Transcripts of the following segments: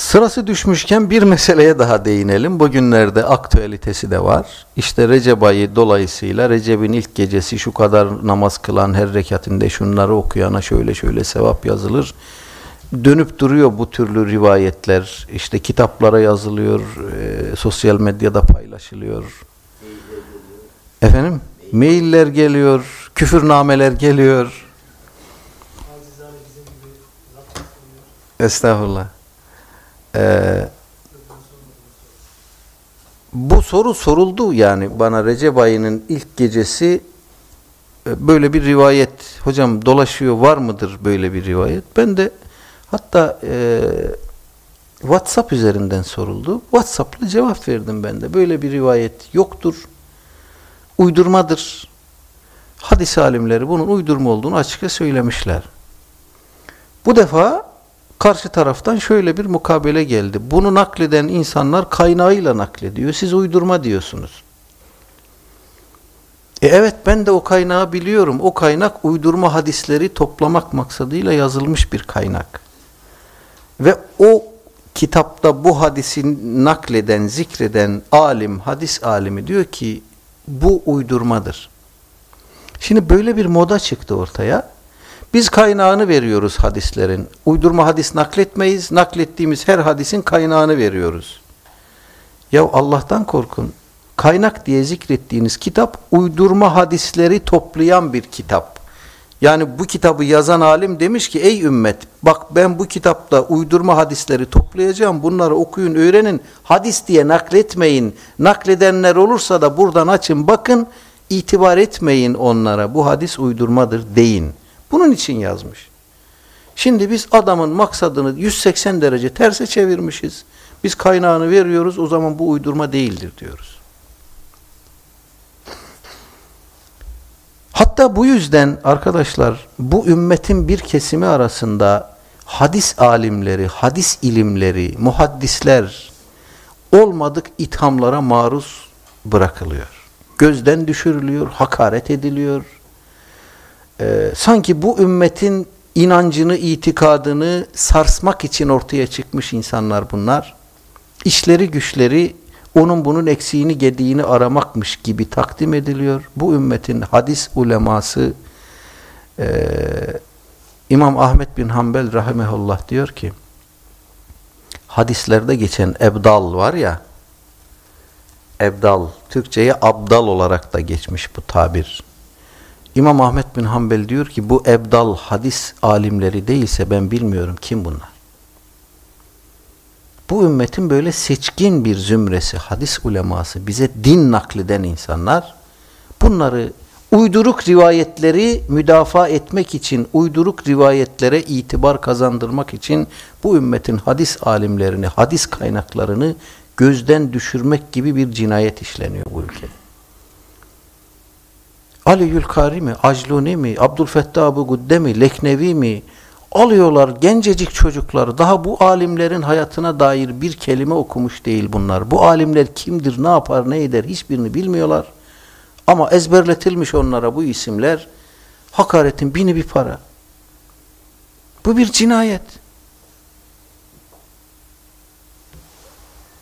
Sırası düşmüşken bir meseleye daha değinelim. Bugünlerde aktüelitesi de var. İşte Recep ayı dolayısıyla Recep'in ilk gecesi şu kadar namaz kılan her rekatinde şunları okuyana şöyle şöyle sevap yazılır. Dönüp duruyor bu türlü rivayetler. İşte kitaplara yazılıyor, e, sosyal medyada paylaşılıyor. Efendim? Mailler geliyor, küfürnameler geliyor. Estağfurullah. Ee, bu soru soruldu yani bana Recep ayının ilk gecesi e, böyle bir rivayet hocam dolaşıyor var mıdır böyle bir rivayet? Ben de hatta e, WhatsApp üzerinden soruldu. WhatsApp'la cevap verdim ben de. Böyle bir rivayet yoktur. Uydurmadır. Hadis alimleri bunun uydurma olduğunu açıkça söylemişler. Bu defa karşı taraftan şöyle bir mukabele geldi. Bunu nakleden insanlar kaynağıyla naklediyor. Siz uydurma diyorsunuz. E evet ben de o kaynağı biliyorum. O kaynak uydurma hadisleri toplamak maksadıyla yazılmış bir kaynak. Ve o kitapta bu hadisi nakleden, zikreden alim, hadis alimi diyor ki bu uydurmadır. Şimdi böyle bir moda çıktı ortaya. Biz kaynağını veriyoruz hadislerin. Uydurma hadis nakletmeyiz. Naklettiğimiz her hadisin kaynağını veriyoruz. Ya Allah'tan korkun. Kaynak diye zikrettiğiniz kitap uydurma hadisleri toplayan bir kitap. Yani bu kitabı yazan alim demiş ki ey ümmet bak ben bu kitapta uydurma hadisleri toplayacağım. Bunları okuyun öğrenin. Hadis diye nakletmeyin. Nakledenler olursa da buradan açın bakın. itibar etmeyin onlara. Bu hadis uydurmadır deyin. Bunun için yazmış. Şimdi biz adamın maksadını 180 derece terse çevirmişiz. Biz kaynağını veriyoruz o zaman bu uydurma değildir diyoruz. Hatta bu yüzden arkadaşlar bu ümmetin bir kesimi arasında hadis alimleri, hadis ilimleri, muhaddisler olmadık ithamlara maruz bırakılıyor. Gözden düşürülüyor, hakaret ediliyor, e, sanki bu ümmetin inancını, itikadını sarsmak için ortaya çıkmış insanlar bunlar. İşleri güçleri onun bunun eksiğini gediğini aramakmış gibi takdim ediliyor. Bu ümmetin hadis uleması e, İmam Ahmet bin Hanbel rahimehullah diyor ki hadislerde geçen ebdal var ya ebdal, Türkçe'ye abdal olarak da geçmiş bu tabir. İmam Ahmet bin Hanbel diyor ki bu ebdal hadis alimleri değilse ben bilmiyorum kim bunlar. Bu ümmetin böyle seçkin bir zümresi, hadis uleması, bize din nakleden insanlar bunları uyduruk rivayetleri müdafaa etmek için, uyduruk rivayetlere itibar kazandırmak için bu ümmetin hadis alimlerini, hadis kaynaklarını gözden düşürmek gibi bir cinayet işleniyor bu ülkede. Ali Yülkari mi, Acluni mi, Abdülfettah Abu Gudde mi, Leknevi mi alıyorlar gencecik çocuklar. Daha bu alimlerin hayatına dair bir kelime okumuş değil bunlar. Bu alimler kimdir, ne yapar, ne eder hiçbirini bilmiyorlar. Ama ezberletilmiş onlara bu isimler hakaretin bini bir para. Bu bir cinayet.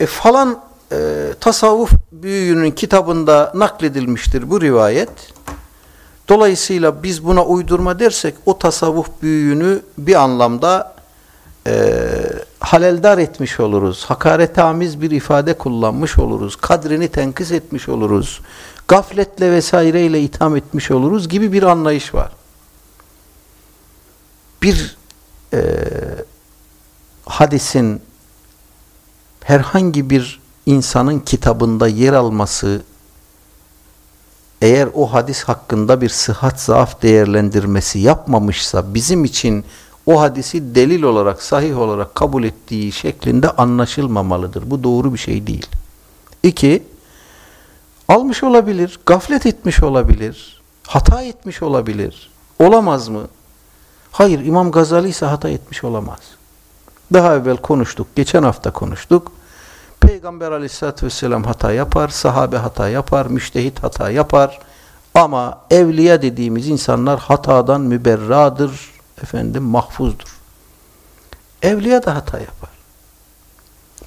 E falan e, tasavvuf büyüğünün kitabında nakledilmiştir bu rivayet. Dolayısıyla biz buna uydurma dersek o tasavvuf büyüğünü bir anlamda e, haleldar etmiş oluruz. Hakaretamiz bir ifade kullanmış oluruz. Kadrini tenkis etmiş oluruz. Gafletle vesaireyle itham etmiş oluruz gibi bir anlayış var. Bir e, hadisin herhangi bir insanın kitabında yer alması eğer o hadis hakkında bir sıhhat zaaf değerlendirmesi yapmamışsa bizim için o hadisi delil olarak sahih olarak kabul ettiği şeklinde anlaşılmamalıdır. Bu doğru bir şey değil. İki, almış olabilir, gaflet etmiş olabilir, hata etmiş olabilir. Olamaz mı? Hayır, İmam Gazali ise hata etmiş olamaz. Daha evvel konuştuk, geçen hafta konuştuk. Peygamber aleyhissalatü vesselam hata yapar, sahabe hata yapar, müştehit hata yapar. Ama evliya dediğimiz insanlar hatadan müberradır, efendim mahfuzdur. Evliya da hata yapar.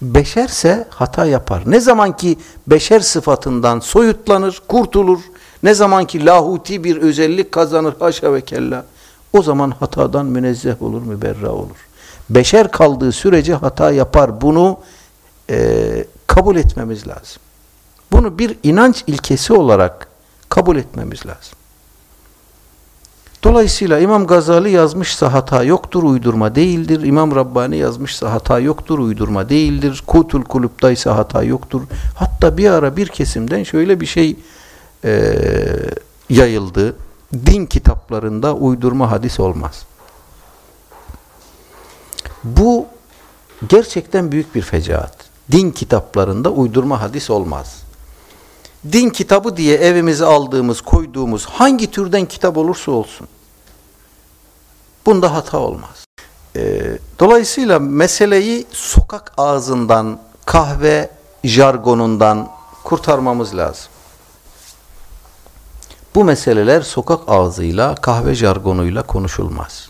Beşerse hata yapar. Ne zaman ki beşer sıfatından soyutlanır, kurtulur, ne zaman ki lahuti bir özellik kazanır haşa ve kella, o zaman hatadan münezzeh olur, müberra olur. Beşer kaldığı sürece hata yapar. Bunu e, kabul etmemiz lazım. Bunu bir inanç ilkesi olarak kabul etmemiz lazım. Dolayısıyla İmam Gazali yazmışsa hata yoktur, uydurma değildir. İmam Rabbani yazmışsa hata yoktur, uydurma değildir. Kutul Kulüp'taysa hata yoktur. Hatta bir ara bir kesimden şöyle bir şey e, yayıldı. Din kitaplarında uydurma hadis olmaz. Bu gerçekten büyük bir fecaat. Din kitaplarında uydurma hadis olmaz. Din kitabı diye evimize aldığımız, koyduğumuz hangi türden kitap olursa olsun. Bunda hata olmaz. Ee, dolayısıyla meseleyi sokak ağzından, kahve jargonundan kurtarmamız lazım. Bu meseleler sokak ağzıyla, kahve jargonuyla konuşulmaz.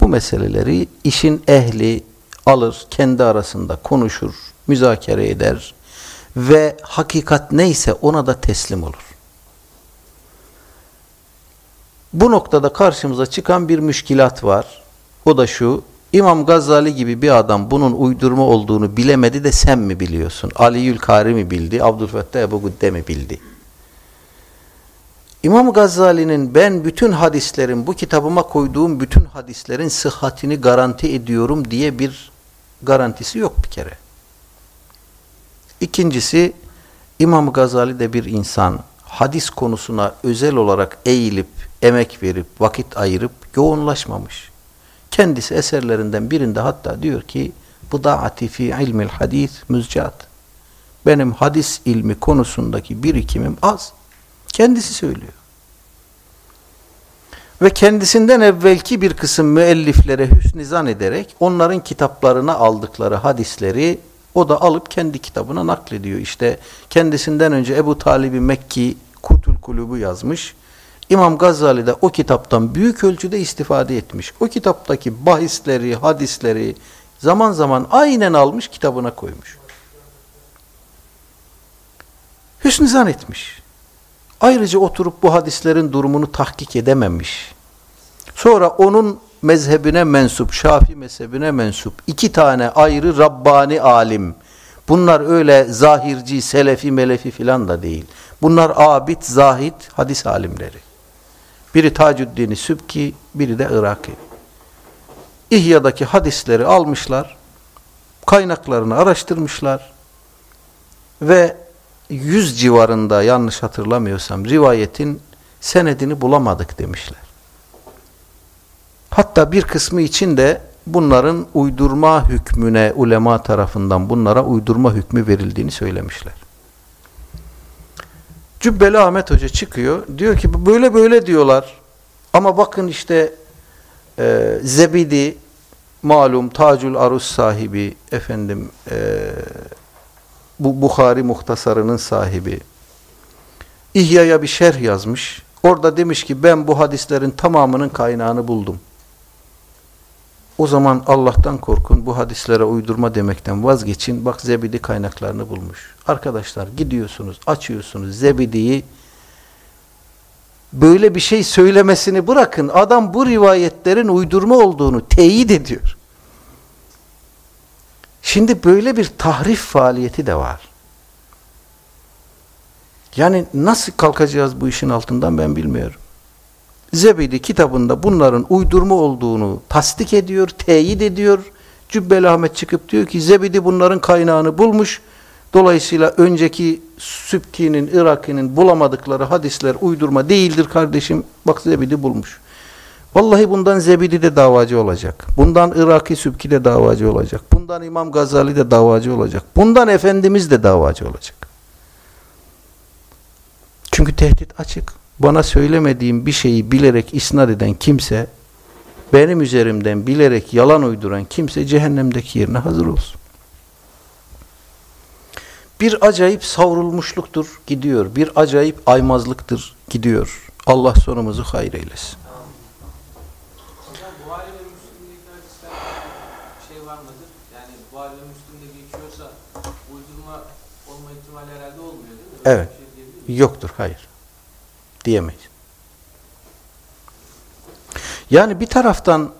Bu meseleleri işin ehli alır, kendi arasında konuşur, müzakere eder ve hakikat neyse ona da teslim olur. Bu noktada karşımıza çıkan bir müşkilat var. O da şu, İmam Gazali gibi bir adam bunun uydurma olduğunu bilemedi de sen mi biliyorsun? Ali Yülkari mi bildi? Abdülfettah Ebu Güdde mi bildi? İmam Gazali'nin ben bütün hadislerin, bu kitabıma koyduğum bütün hadislerin sıhhatini garanti ediyorum diye bir garantisi yok bir kere. İkincisi, İmam Gazali de bir insan, hadis konusuna özel olarak eğilip, emek verip, vakit ayırıp yoğunlaşmamış. Kendisi eserlerinden birinde hatta diyor ki, bu daati fi ilmil hadis müzcat. Benim hadis ilmi konusundaki birikimim az. Kendisi söylüyor. Ve kendisinden evvelki bir kısım müelliflere hüsnizan ederek onların kitaplarına aldıkları hadisleri o da alıp kendi kitabına naklediyor. İşte kendisinden önce Ebu Talib-i Mekki Kutul Kulubu yazmış. İmam Gazali de o kitaptan büyük ölçüde istifade etmiş. O kitaptaki bahisleri, hadisleri zaman zaman aynen almış kitabına koymuş. Hüsnü etmiş. Ayrıca oturup bu hadislerin durumunu tahkik edememiş. Sonra onun mezhebine mensup, Şafi mezhebine mensup iki tane ayrı Rabbani alim. Bunlar öyle zahirci, selefi, melefi filan da değil. Bunlar abid, zahid, hadis alimleri. Biri Tacuddin Sübki, biri de Iraki. İhya'daki hadisleri almışlar, kaynaklarını araştırmışlar ve yüz civarında yanlış hatırlamıyorsam rivayetin senedini bulamadık demişler. Hatta bir kısmı için de bunların uydurma hükmüne ulema tarafından bunlara uydurma hükmü verildiğini söylemişler. Cübbeli Ahmet Hoca çıkıyor. Diyor ki böyle böyle diyorlar. Ama bakın işte e, Zebidi malum Tacül Arus sahibi efendim e, bu Bukhari muhtasarının sahibi İhya'ya bir şerh yazmış. Orada demiş ki ben bu hadislerin tamamının kaynağını buldum. O zaman Allah'tan korkun, bu hadislere uydurma demekten vazgeçin. Bak zebidi kaynaklarını bulmuş. Arkadaşlar gidiyorsunuz, açıyorsunuz zebidiyi. Böyle bir şey söylemesini bırakın. Adam bu rivayetlerin uydurma olduğunu teyit ediyor. Şimdi böyle bir tahrif faaliyeti de var. Yani nasıl kalkacağız bu işin altından ben bilmiyorum. Zebidi kitabında bunların uydurma olduğunu tasdik ediyor, teyit ediyor. Cübbeli Ahmet çıkıp diyor ki Zebidi bunların kaynağını bulmuş. Dolayısıyla önceki Sübki'nin, Iraki'nin bulamadıkları hadisler uydurma değildir kardeşim. Bak Zebidi bulmuş. Vallahi bundan Zebidi de davacı olacak. Bundan Iraki Sübki de davacı olacak. Bundan İmam Gazali de davacı olacak. Bundan Efendimiz de davacı olacak. Çünkü tehdit açık bana söylemediğim bir şeyi bilerek isnat eden kimse, benim üzerimden bilerek yalan uyduran kimse cehennemdeki yerine hazır olsun. Bir acayip savrulmuşluktur, gidiyor. Bir acayip aymazlıktır, gidiyor. Allah sonumuzu hayır eylesin. Mi? Evet. Şey? Yoktur, hayır. Diyemeyiz. Yani bir taraftan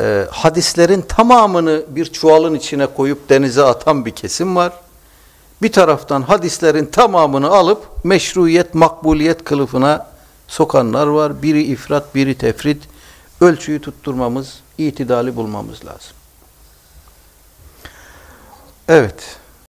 e, hadislerin tamamını bir çuvalın içine koyup denize atan bir kesim var. Bir taraftan hadislerin tamamını alıp meşruiyet, makbuliyet kılıfına sokanlar var. Biri ifrat, biri tefrit. Ölçüyü tutturmamız, itidali bulmamız lazım. Evet.